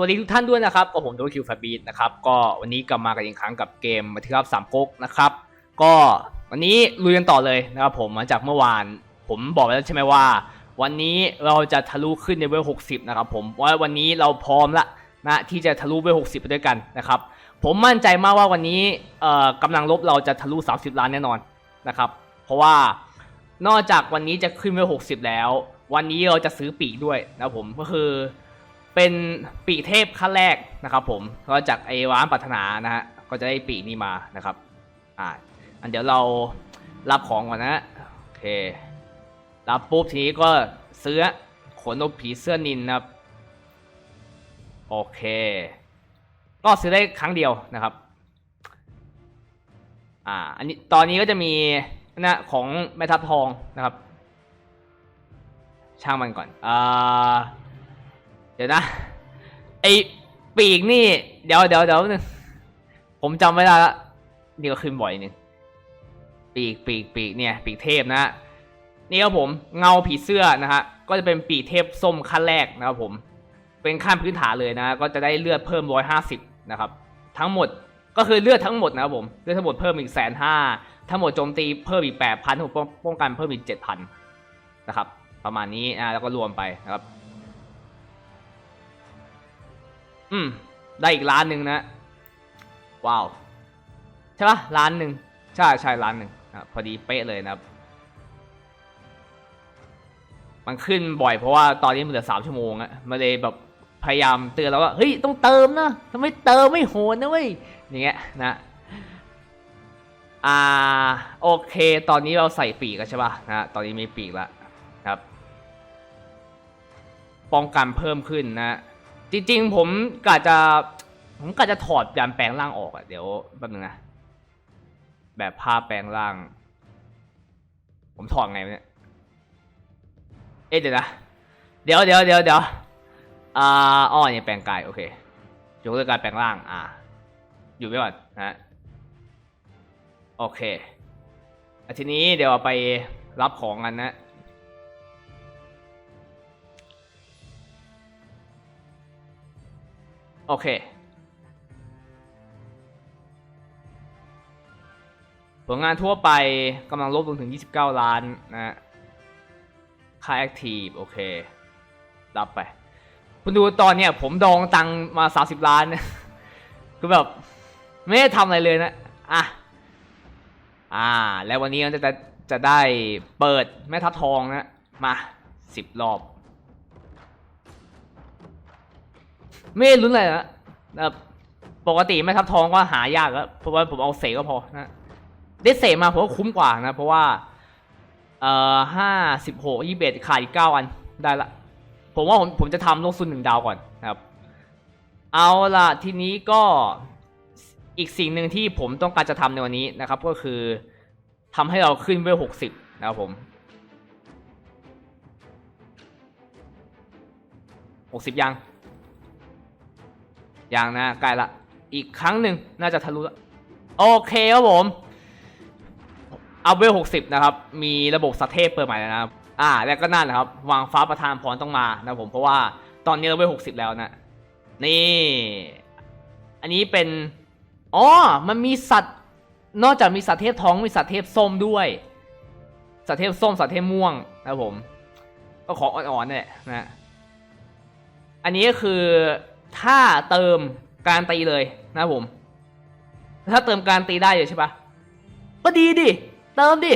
วัสดีทุกท่านด้วยนะครับก็ผมโดคิวฟาบีนะครับก็วันนี้กลับมากันอีกครั้งกับเกมมาที่ครับสามก๊กนะครับก็วันนี้ลุยกันต่อเลยนะครับผมหลังจากเมื่อวาน ผมบอกไปแล้วใช่ไหมว่า วันนี้เราจะทะลุขึ้นในเวล60นะครับผมว่าวันนี้เราพร้อมละนะที่จะทะลุเวล60ไปด้วยกันนะครับผมมั่นใจมากว่าวันนี้เอ่อกำลังลบเราจะทะลุ 30 ล้านแน่นอนนะครับเพราะว่านอกจากวันนี้จะขึ้นเวล60แล้ว วันนี้เราจะซื้อปีกด้วยนะผมก็คือ เป็นปีเทพขั้นแรกนะครับผมก็จากไอ้ร้านปรารถนานะฮะก็จะได้ปีนี้มานะครับอ่าอันเดี๋ยวเรารับของก่อนนะโอเครับปุ๊บทีนี้ก็ซื้อขนนกผีเสื้อนินนะครับโอเค ก็ซื้อได้ครั้งเดียวนะครับอ่าอันนี้ตอนนี้ก็จะมีนะของแม่ทัพทองนะครับ ช่างมันก่อนอ่า ดี๋ยวนะ ไอปีกนี่ เดี๋ยวเดี๋ยวเดี๋ยวนึงผมจำไม่ได้ละนี่ก็ขึ้นบ่อยนึงปีกปีกปีกเนี่ยปีกเทพนะฮะนี่ครับผมเงาผีเสื้อนะฮะก็จะเป็นปีกเทพส้มขั้นแรกนะครับผม เป็นขั้นพื้นฐานเลยนะ ก็จะได้เลือดเพิ่มร้อยห้าสิบนะครับ ทั้งหมดก็คือเลือดทั้งหมดนะครับผมเลือดทั้งหมดเพิ่มอีกแสนห้าทั้งหมดโจมตีเพิ่มอีกแปดพันทั้งหมดป้องกันเพิ่มอีกเจ็ดพันนะครับ ประมาณนี้อ่าแล้วก็รวมไปนะครับ อืม ได้อีกล้านหนึ่งนะ ว้าว ใช่ปะล้านหนึ่งใช่ใช่ล้านหนึ่งนะพอดีเป๊ะเลยนะครับ มันขึ้นบ่อยเพราะว่าตอนนี้มันเหลือสามชั่วโมงอะมันเลยแบบพยายามเตือนเราว่าเฮ้ยต้องเติมนะถ้าไมเติมไม่โหนนะเว้ยอย่างเงี้ยนะอ่าโอเค ตอนนี้เราใส่ปีกกันใช่ปะนะตอนนี้มีปีกแล้วครับ ป้องกันเพิ่มขึ้นนะ จริง ๆ ผมกะจะ ผมกะจะถอดยานแปลงร่างออกอะเดี๋ยวแป๊บนึงนะ แบบผ้าแปลงร่าง ผมถอดไงเนี่ย เอ๊ะเดี๋ยวนะ เดี๋ยวเดี๋ยวเดี๋ยวเดี๋ยวอ่าอ้อเนี่ยแปลงกาย โอเคยกเลิกการแปลงร่าง อ่า อยู่ไว้ก่อนนะโอเคอทีนี้เดี๋ยวไปรับของกันนะ โอเค ผลงานทั่วไปกำลังลบลงถึง 29 ล้านนะค่าแอคทีฟโอเค รับไป คุณดูตอนเนี้ยผมดองตังมา 30 ล้าน คือแบบ ไม่ได้ทำอะไรเลยนะ อะ อ่า แล้ววันนี้เราจะจะได้เปิดแม่ทัพทองนะ มาสิบรอบ ไม่ได้ลุ้นอะไรนะแบบปกติแม่ทัพทองก็หายากแล้วเพราะว่าผมเอาเสกก็พอนะได้เสกมาผมว่าคุ้มกว่านะ เพราะว่าเอ่อห้าสิบหกยี่สิบเอ็ดขาดอีกเก้าอันได้ละ ผมว่าผมผมจะทำโลกซุนหนึ่งดาวก่อนนะครับ เอาละทีนี้ก็อีกสิ่งหนึ่งที่ผมต้องการจะทำในวันนี้นะครับ ก็คือทำให้เราขึ้นเวลหกสิบนะครับผมหกสิบยัง ยังนะใกล้ละ อีกครั้งหนึ่งน่าจะทะลุละโอเคครับผมอัพเวลหกสิบนะครับ มีระบบสัตเทพเปิดใหม่แล้วนะครับอ่าแล้วก็นั่นนะครับ วางฟ้าประทานพรต้องมานะผมเพราะว่าตอนนี้เราเวลหกสิบแล้วนะ นี่ อันนี้เป็นอ๋อมันมีสัตว์ นอกจากมีสัตว์เทพท้องมีสัตว์เทพส้มด้วย สัตว์เทพส้มสัตว์เทพม่วงนะผม ก็ของอ่อนๆเนี่ยนะ อันนี้ก็คือ ถ้าเติมการตีเลยนะผม ถ้าเติมการตีได้เลยใช่ปะก็ดีดิ เติมดิ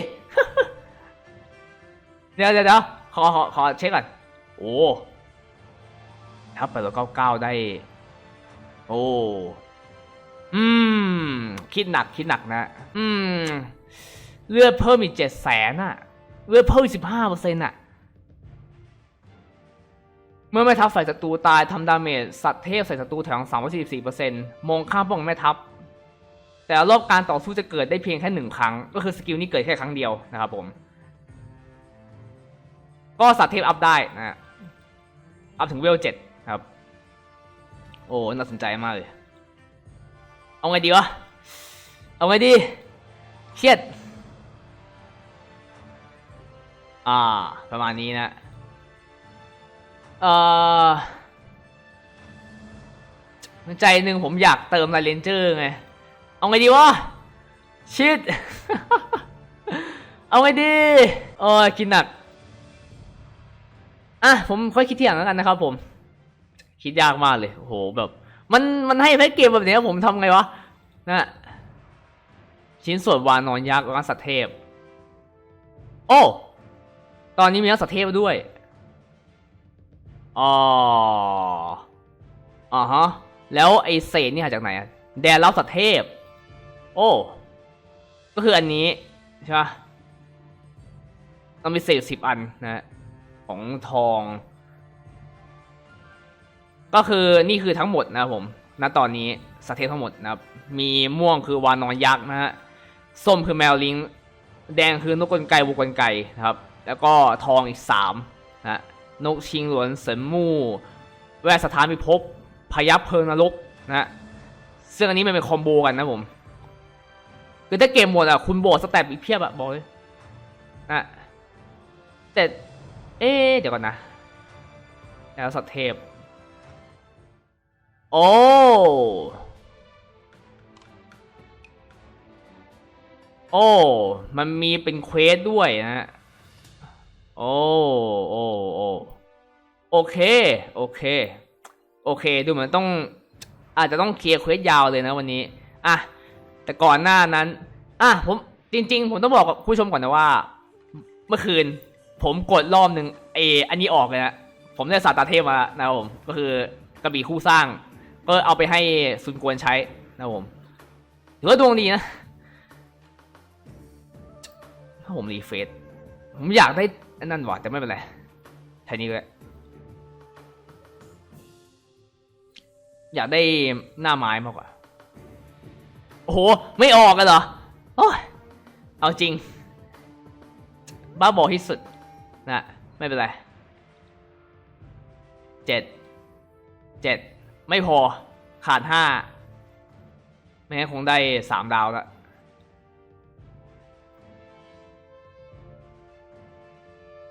เดี๋ยวเดี๋ยวเดี๋ยวขอขอขอเช็คก่อน โอ้ครับเปิดตัวเก้าเก้าได้ โอ้ อืม คิดหนักคิดหนักนะ อืม เลือดเพิ่มอีกเจ็ดแสนอะเลือดเพิ่มสิบห้าเปอร์เซ็นต์อะ เมื่อแม่ทัพใส่ศัตรูตายทำดาเมจสัตว์เทพใส่ศัตรูแถว344%มองข้ามป้องแม่ทัพ แต่รอบการต่อสู้จะเกิดได้เพียงแค่หนึ่งครั้ง ก็คือสกิลนี้เกิดแค่ครั้งเดียวนะครับผม ก็สัตว์เทพอัพได้นะฮะอัพถึงเวลเจ็ดครับ โอ้น่าสนใจมากเลย เอาไงดีวะ เอาไงดี เครียด อ่า ประมาณนี้นะ ใจหนึ่งผมอยากเติมลายเลนเจอร์ไง เอาไงดีวะ ชิด เอาไงดีโอ้ยกินหนัก อะ ผมค่อยคิดที่อย่างแล้วกันนะครับผม คิดยากมากเลย โหแบบ มัน มันให้แพ็กเกมแบบนี้ผมทำไงวะ นะ ชิ้นส่วนวานอนยักษ์แล้วก็สัตเทพ โอ้ ตอนนี้มีนักสัตเทพด้วย อ๋ออ่าฮะ แล้วไอเศษนี่หาจากไหนอะแดนรับสัตเทพ โอ้ ก็คืออันนี้ใช่ปะต้องมีเศษสิบอันนะฮะของทอง ก็คือนี่คือทั้งหมดนะผม ณ ตอนนี้สัตเทพทั้งหมดนะครับ มีม่วงคือวานอนยักษ์นะฮะ ส้มคือแมวลิง แดงคือนกกลไกวัวกลไกนะครับ แล้วก็ทองอีกสามนะฮะ นกชิงหลวนเสินมู่ แวกสถานพิภพพยับเพลิงนรกนะฮะซึ่งอันนี้มันเป็นคอมโบกันนะผมคือถ้าเกมหมดอะคุณโบดสแตปอีกเพียบอะบอกเลยนะแต่เอ๊เดี๋ยวก่อนนะแล้วสัตเทพ โอ้โอ้ มันมีเป็นเควสด้วยนะฮะโอ้ โอ้ โอ้ โอเค โอเค โอเค ดูเหมือนต้อง อาจจะต้องเคลียร์เควสยาวเลยนะวันนี้ อะ แต่ก่อนหน้านั้น อะ ผมจริง ๆ ผมต้องบอกกับผู้ชมก่อนนะว่า เมื่อคืน ผมกดรอบหนึ่งเออันนี้ออกเลยนะ ผมได้สาตาเทพมานะผม ก็คือกระบี่คู่สร้าง ก็เอาไปให้ซุนกวนใช้นะผมถือว่าดวงดีนะ ถ้าผมรีเฟซผมอยากได้นั่นว่ะแต่ไม่เป็นไรแค่นี้ก็ได้ อยากได้หน้าไม้มากกว่า โอ้โห ไม่ออกกันเหรอโอ้ยเอาจริง บ้าบอที่สุดนะไม่เป็นไรเจ็ดเจ็ดไม่พอขาดห้าไม่งั้นคงได้สามดาวล้ว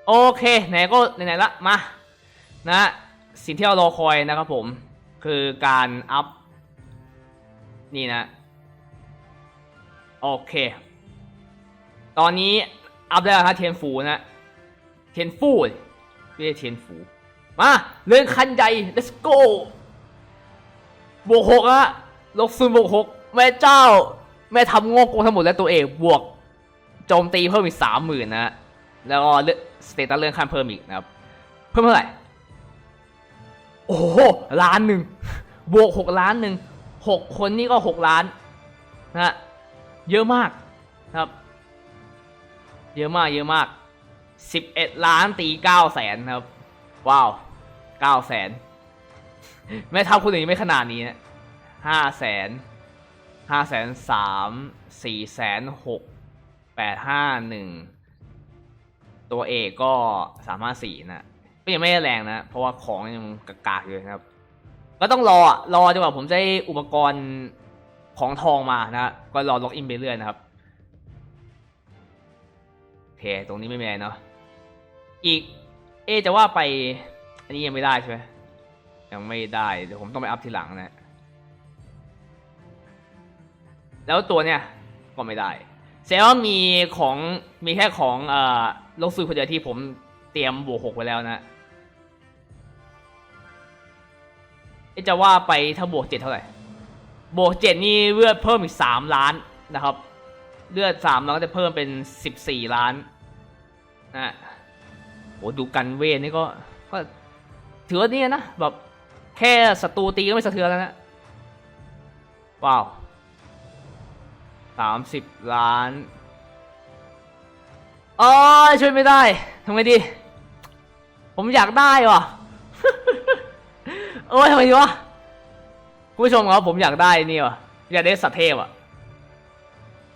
โอเค ไหนก็ไหนๆละมา นะ สิ่งที่เรารอคอยนะครับผม คือการอัพ นี่นะ โอเค ตอนนี้อัพได้แล้วครับเทียนฟูนะ เทียนฟูไม่ใช่เทียนฟู มาเรื่องคันใหญ่ let's go บวกหกอะลกซุนบวกหกแม่เจ้า แม่ทำโงกโกงทั้งหมดและตัวเอกบวกโจมตีเพิ่มอีกสามหมื่นนะ แล้วก็เลือกสเตตัสเลื่อนขั้นเพิ่มอีกนะครับ เพิ่มเท่าไหร่ โอ้โหล้านหนึ่งบวกหกล้านหนึ่งหกคนนี่ก็หกล้านนะเยอะมากครับ เยอะมากเยอะมากสิบเอ็ดล้านตีเก้าแสนครับ ว้าวเก้าแสนไม่เท่าคนอื่นไม่ขนาดนี้นะห้าแสนห้าแสนสามสี่แสนหกแปดห้าหนึ่งตัวเอกก็สามารถสี่นะ ก็ยังไม่ได้แรงนะ เพราะว่าของยังกากๆอยู่นะครับ ก็ต้องรอรอจนกว่าผมจะได้อุปกรณ์ของทองมานะก็รอล็อกอินไปเรื่อยนะครับโอเคตรงนี้ไม่แมีอะไรเนาะอีก เอจะว่าไป อันนี้ยังไม่ได้ใช่ไหมยังไม่ได้เดี๋ยวผมต้องไปอัพทีหลังนะ แล้วตัวเนี่ยก็ไม่ได้แสดงว่ามีของมีแค่ของเอ่อลกซุยคนเดียวที่ผมเตรียมบวกหกไว้แล้วนะ จะว่าไปถ้าบวกเจ็ดเท่าไหร่ บวกเจ็ดนี่เลือดเพิ่มอีกสามล้านนะครับ เลือดสามล้านก็จะเพิ่มเป็นสิบสี่ล้านนะโอ้ดูกันเวทนี่ก็ก็ถือว่านี่นะแบบแค่ศัตรูตีก็ไม่สะเทือนแล้วนะว้าวสามสิบล้านอ๋อช่วยไม่ได้ทำไงดี ผมอยากได้ว่ะ โอ้ยทำไงดีวะคุณผู้ชมครับผมอยากได้นี่วะอยากได้สัตว์เทพอะ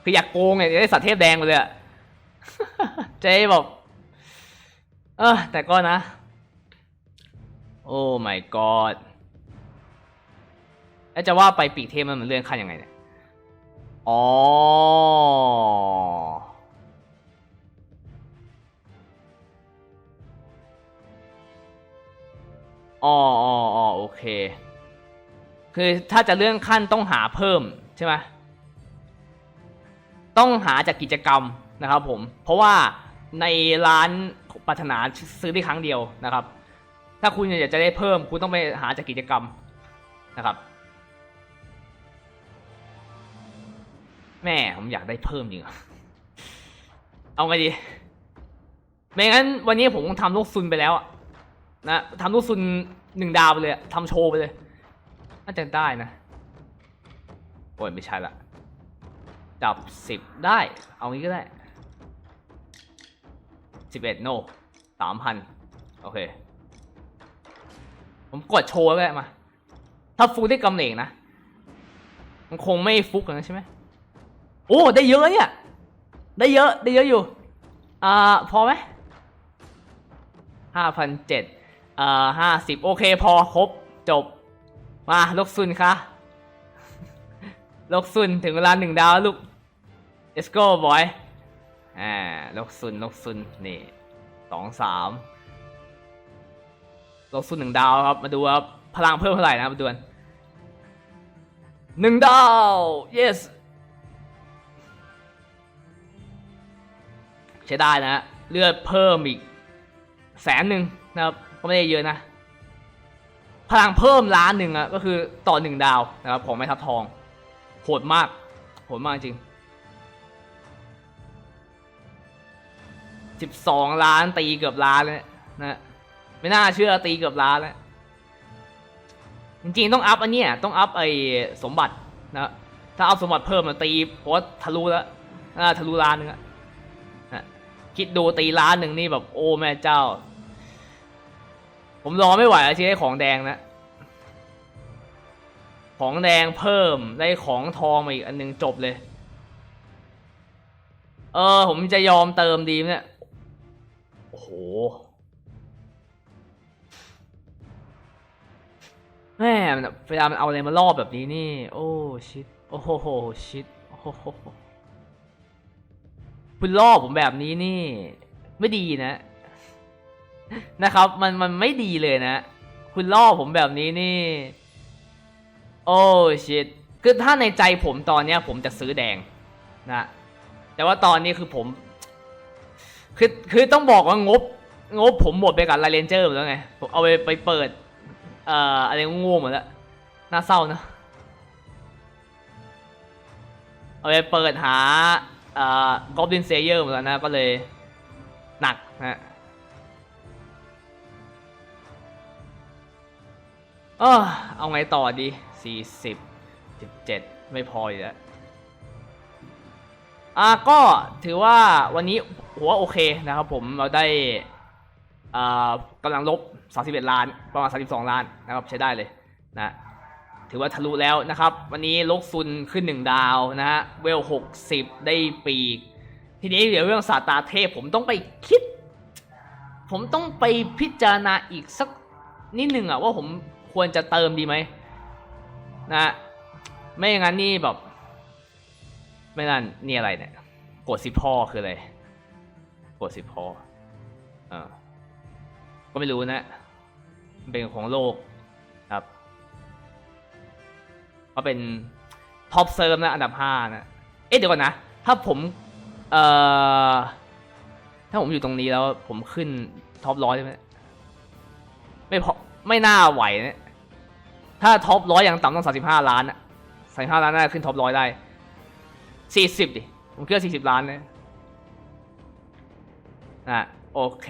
คืออยากโกงไงอยากได้สัตว์เทพแดงไปเลยอะเจ๊บอกเออแต่ก็นะ โอ้ my god แล้วจะว่าไปปีกเทพมันมันเลื่อนขั้นยังไงเนี่ยอ๋อ อ๋ออ๋ออ๋อโอเค คือถ้าจะเลื่อนขั้นต้องหาเพิ่มใช่ไหมต้องหาจากกิจกรรมนะครับผม เพราะว่าในร้านปรารถนาซื้อได้ครั้งเดียวนะครับ ถ้าคุณอยากจะได้เพิ่ม คุณต้องไปหาจากกิจกรรมนะครับ แม่ผมอยากได้เพิ่มจริงอะเอาไงดี ไม่งั้นวันนี้ผมคงทำลูกซุนไปแล้วอะ นะทำลูกซุนหนึ่งดาวไปเลยทำโชว์ไปเลยน่าจะได้นะ โอ้ยไม่ใช่ละ ดับสิบได้ เอางี้ก็ได้สิบเอ็ดโนสามพันโอเค ผมกดโชว์ก็ได้มา ถ้าฟุกได้กำเหน่งนะ มันคงไม่ฟุกนะใช่ไหมโอ้ ได้เยอะเนี่ย ได้เยอะ ได้เยอะอยู่ อ่า พอไหมห้าพันเจ็ด เอ่าห้าสิบโอเคพอครบจบ มาลกซุนค่ะลกซุนถึงเวลาหนึ่งดาวลูก let's go boy อ่าลกซุนลกซุนนี่สองสามลกซุนหนึ่งดาวครับมาดูครับพลังเพิ่มเท่าไหร่นะครับมาดูกันหนึ่งดาว yes ใช้ได้นะ เลือดเพิ่มอีกแสนหนึ่งนะครับ ก็ไม่ได้เยอะนะ พลังเพิ่มล้านหนึ่งอะก็คือต่อหนึ่งดาวนะครับของแม่ทัพทอง โหดมาก โหดมากจริงสิบสองล้านตีเกือบล้านเลยนะไม่น่าเชื่อตีเกือบล้านแล้วจริงๆต้องอัพอันเนี้ยต้องอัพไอ้สมบัตินะถ้าอัพสมบัติเพิ่มมันตีโพสทะลุแล้วทะลุล้านหนึงอะนะคิดดูตีล้านหนึ่งนี่แบบโอ้แม่เจ้า ผมรอไม่ไหวแล้วที่ได้ของแดงนะ ของแดงเพิ่มได้ของทองมาอีกอันหนึงจบเลย เออ ผมจะยอมเติมดีมเนี่ย โอ้โหแม่เวลามันเอาอะไรมาล่อแบบนี้นี่ โอ้ชิดโอ้โหชิดโอ้โหคุณล่อผมแบบนี้นี่ ไม่ดีนะ นะครับ มันมันไม่ดีเลยนะ คุณล่อผมแบบนี้นี่ โอ้ชิดคือถ้าในใจผมตอนเนี้ย ผมจะซื้อแดงนะ แต่ว่าตอนนี้คือผม คือคือต้องบอกว่างบ งบผมหมดไปกับไลเลนเจอร์หมดแล้วไง ผมเอาไปไปเปิด เอ่ออะไรง่ๆหมดแล้วน่าเศร้านะเอาไปเปิดหาเอ่อกอบลินเซเยอร์หมดแล้วนะ ก็เลยหนักนะ เออเอาไงต่อดีสี่สิบสิบเจ็ดไม่พออยู่แล้วอ่าก็ถือว่าวันนี้หัวโอเคนะครับผมเราได้อ่ากำลังลบ 31 ล้าน ประมาณ 32 ล้านนะครับใช้ได้เลยนะถือว่าทะลุแล้วนะครับ วันนี้ลกซุนขึ้น 1 ดาวนะฮะเวล 60 ได้ปีก ทีนี้เดี๋ยวเรื่องศาตาเทพผมต้องไปคิด ผมต้องไปพิจารณาอีกสักนิดหนึ่งอะว่าผม ควรจะเติมดีไหมนะไม่อย่างนั้นนี่แบบไม่นั่นนี่อะไรเนี่ยกดสิพ่อคืออะไรกดสิพ่อเออก็ไม่รู้นะ เป็นของโลกครับ ก็เป็นท็อปเซิร์ฟนะ อันดับห้านะ เอ๊ะเดี๋ยวก่อนนะ ถ้าผมเอ่อถ้าผมอยู่ตรงนี้แล้วผมขึ้นท็อปร้อยได้ไหมไม่พอไม่น่าไหวนะ ถ้าท็อปร้อยอย่างต่ำต้องสามสิบห้าล้านอะสามสิบห้าล้านน่าจะขึ้นท็อปร้อยได้สี่สิบดิ ผมคิดว่าสี่สิบล้านเลยนะโอเค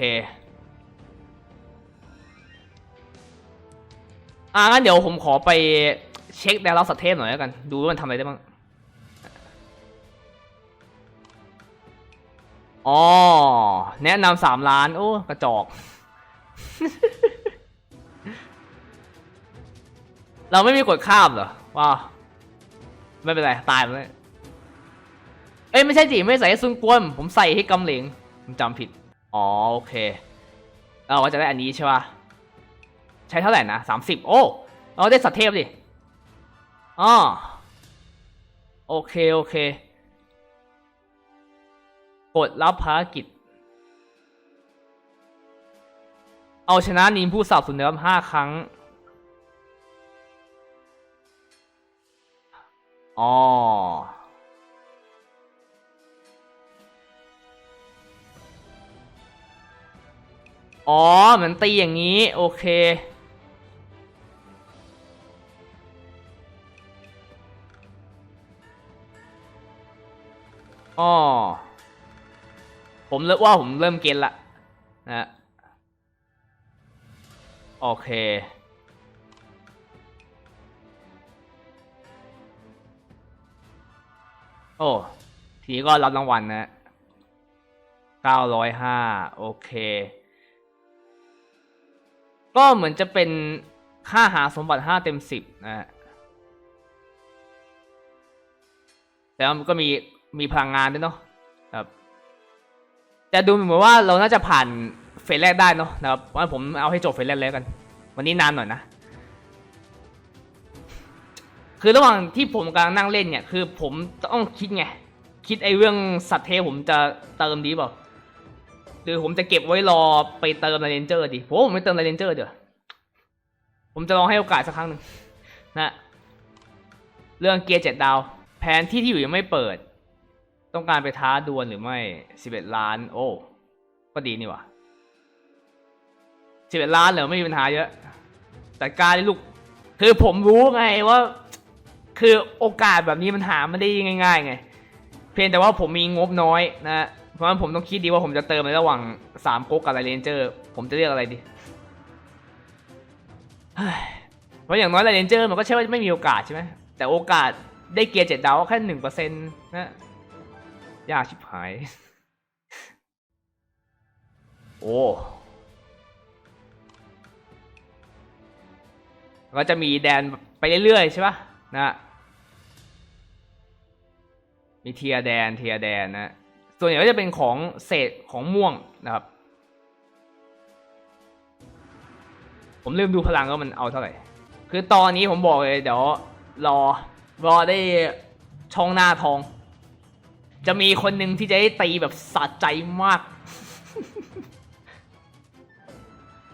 อ่างั้นเดี๋ยวผมขอไปเช็คแดร์ล็อกสเทปหน่อยแล้วกัน ดูว่ามันทำอะไรได้บ้าง อ๋อ แนะนำสามล้าน โอ้ กระจอก เราไม่มีกดข้ามเหรอว้าวไม่เป็นไร ตายไปเลยเอ้ยไม่ใช่สิไม่ใส่ซุนกวน ผมใส่ให้กำเหลงผมจำผิด อ๋อโอเคเราก็จะได้อันนี้ใช่ป่ะใช้เท่าไหร่นะสามสิบโอ้เราได้สัตเทพดิอ๋อโอเค โอเค กดรับภารกิจ เอาชนะนีมผู้สาบสุนเดิมห้าครั้ง อ๋ออ๋อเหมือนตีอย่างนี้ โอเค อ๋อ ผมเริ่มว่าผมเริ่มเก็ตละนะ โอเค โอ้ทีนี้ก็รับรางวัลนะเก้าร้อยห้าโอเค ก็เหมือนจะเป็นค่าหาสมบัติห้าเต็มสิบนะฮะแล้วมันก็มีมีพลังงานด้วยเนาะครับ แต่ดูเหมือนว่าเราน่าจะผ่านเฟสแรกได้เนาะนะครับว่าะผมเอาให้จบเฟสแรกเลยกัน วันนี้นานหน่อยนะ คือระหว่างที่ผมกำลังนั่งเล่นเนี่ย คือผมต้องคิดไง คิดไอ้เรื่องสัตว์เทพผมจะเติมดีเปล่าหรือผมจะเก็บไว้รอไปเติมในเรนเจอร์ดิผมว่าผมไม่เติมในเรนเจอร์เดี๋ยวผมจะลองให้โอกาสสักครั้งหนึ่งนะเรื่องเกียร์เจ็ดดาว แผนที่ที่อยู่ยังไม่เปิด ต้องการไปท้าดวลหรือไม่สิบเอ็ดล้าน โอ้ ก็ดีนี่วะสิบเอ็ดล้านเหรอไม่มีปัญหาเยอะ แต่การลูก คือผมรู้ไงว่า คือโอกาสแบบนี้มันหาไม่ได้ง่ายๆไง เพียงแต่ว่าผมมีงบน้อยนะ เพราะฉะนั้นผมต้องคิดดีว่าผมจะเติมในระหว่างสามก๊กกับไรเลนเจอร์ ผมจะเรียกอะไรดีเฮ้ยเพราะอย่างน้อยไรเลนเจอร์มันก็ใช่ว่าไม่มีโอกาสใช่ไหม แต่โอกาสได้เกียร์เจ็ดดาวแค่หนึ่งเปอร์เซ็นต์นะยากชิบหาย โอ้ก็จะมีแดนไปเรื่อยๆใช่ปะนะ มีเทียแดนเทียแดนนะ ส่วนใหญ่ก็จะเป็นของเศษของม่วงนะครับ ผมลืมดูพลังว่ามันเอาเท่าไหร่ คือตอนนี้ผมบอกเลยเดี๋ยวรอรอได้ช่องหน้าทอง จะมีคนหนึ่งที่จะได้ตีแบบสะใจมาก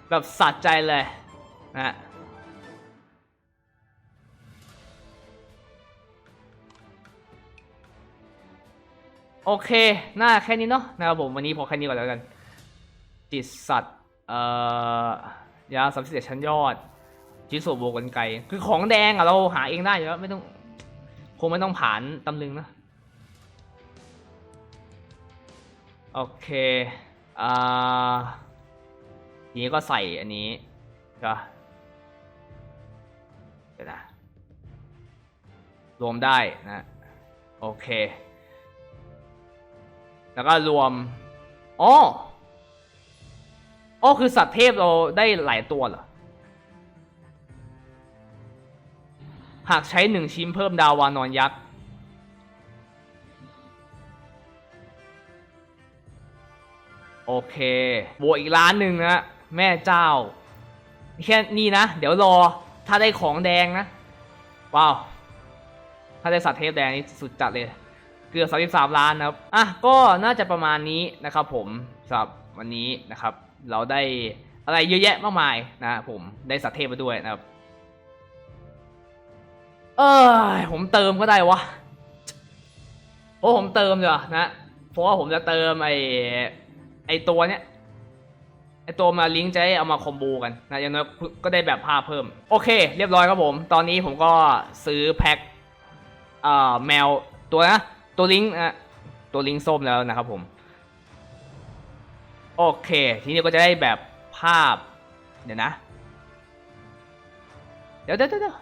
แบบสะใจเลยนะ โอเคน่าแค่นี้เนาะนะครับผมวันนี้พอแค่นี้ก่อนแล้วกัน จิตสัตว์เอ่อยาสามสิบเอ็ดชั้นยอดชิ้นส่วนโบกันไกลคือของแดงอะเราหาเองได้อยู่แล้วไม่ต้องคงไม่ต้องผ่านตำลึงนะ โอเคอ่าทีนี้ก็ใส่อันนี้ก็เดี๋ยวนะรวมได้นะ โอเค แล้วก็รวมอ๋ออ๋อคือสัตว์เทพเราได้หลายตัวเหรอ หากใช้หนึ่งชิ้นเพิ่มดาววานอนยักษ์ โอเคบวกอีกล้านหนึ่งนะแม่เจ้า แค่นี้นะ เดี๋ยวรอ ถ้าได้ของแดงนะ ว้าว ถ้าได้สัตว์เทพแดงนี่สุดจัดเลย เกือบ33 ล้านนะครับ อะ ก็น่าจะประมาณนี้นะครับผมสำหรับวันนี้นะครับ เราได้อะไรเยอะแยะมากมายนะผมได้สัตว์เทพมาด้วยนะครับ เออผมเติมก็ได้วะ โอ้ผมเติมเดี๋ยวนะ เพราะว่าผมจะเติมไอไอตัวเนี้ยไอตัวมาลิงก์จะได้เอามาคอมโบกันนะอย่างน้อยก็ได้แบบภาพเพิ่ม โอเค เรียบร้อยครับผม ตอนนี้ผมก็ซื้อแพ็คเอ่อแมวตัวนะ ตัวลิงก์นะตัวลิงก์ส้มแล้วนะครับผม โอเค ทีนี้ก็จะได้แบบภาพ เดี๋ยวนะ เดี๋ยวเดี๋ยวเดี๋ยว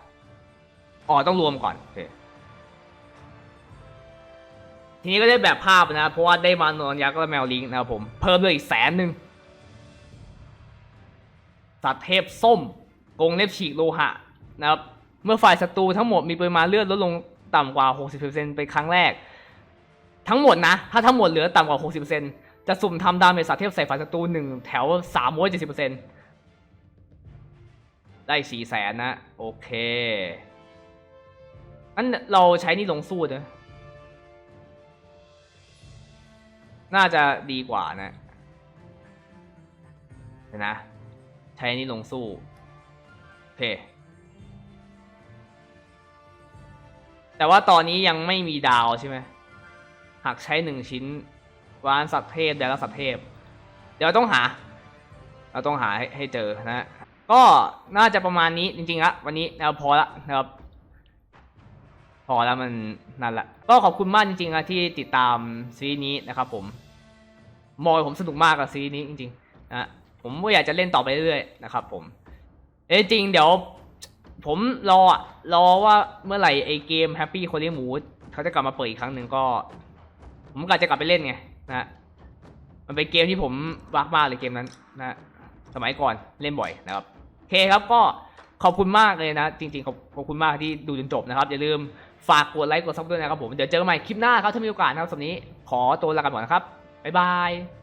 อ๋อต้องรวมก่อนโอเคทีนี้ก็ได้แบบภาพนะเพราะว่าได้มานอนยักษ์และแมวลิงก์นะครับผม เพิ่มด้วยอีกแสนหนึ่งสัตว์เทพส้มกงเล็บฉีกโลหะนะครับ เมื่อฝ่ายศัตรูทั้งหมดมีปริมาณเลือดลดลงต่ำกว่า 60%เป็นครั้งแรก ทั้งหมดนะ ถ้าทั้งหมดเหลือต่ำกว่า 60%จะสุ่มทำดาเมจสัตว์เทพใส่ฝ่ายศัตรูหนึ่งแถว370%ได้4แสนนะ โอเคงั้นเราใช้นี่ลงสู้นะ น่าจะดีกว่านะเดี๋ยวนะ ใช้นี่ลงสู้ โอเค แต่ว่าตอนนี้ยังไม่มีดาวใช่ไหม หากใช้หนึ่งชิ้นวานสัตว์เทพแต่ละสัตว์เทพ เดี๋ยวต้องหา เราต้องหาให้ใหเจอนะ ก็น่าจะประมาณนี้จริงๆละวันนี้นะครับพอละนะครับ พอแล้วมันนั่นแหละ ก็ขอบคุณมากจริงๆนะที่ติดตามซีรีส์นี้นะครับ ผม มอยผมสนุกมากกับซีรีส์นี้จริงๆนะผมก็อยากจะเล่นต่อไปเรื่อยๆนะครับ ผม เอ้จริงเดี๋ยวผมรออะรอว่าเมื่อไหร่ไอเกม Happy c o r e a n Mood เขาจะกลับมาเปิดอีกครั้งหนึ่งก็ ผมก็จะกลับไปเล่นไงนะมันเป็นเกมที่ผมรักมากเลยเกมนั้นนะสมัยก่อนเล่นบ่อยนะครับโอเคครับก็ขอบคุณมากเลยนะ จริงๆ ขอบขอบคุณมากที่ดูจนจบนะครับ อย่าลืมฝากกดไลค์กดซับด้วยนะครับผม เดี๋ยวเจอกันใหม่คลิปหน้าครับ ถ้ามีโอกาสนะครับสำหรับนี้ขอตัวลากันก่อนนะครับ บ๊ายบาย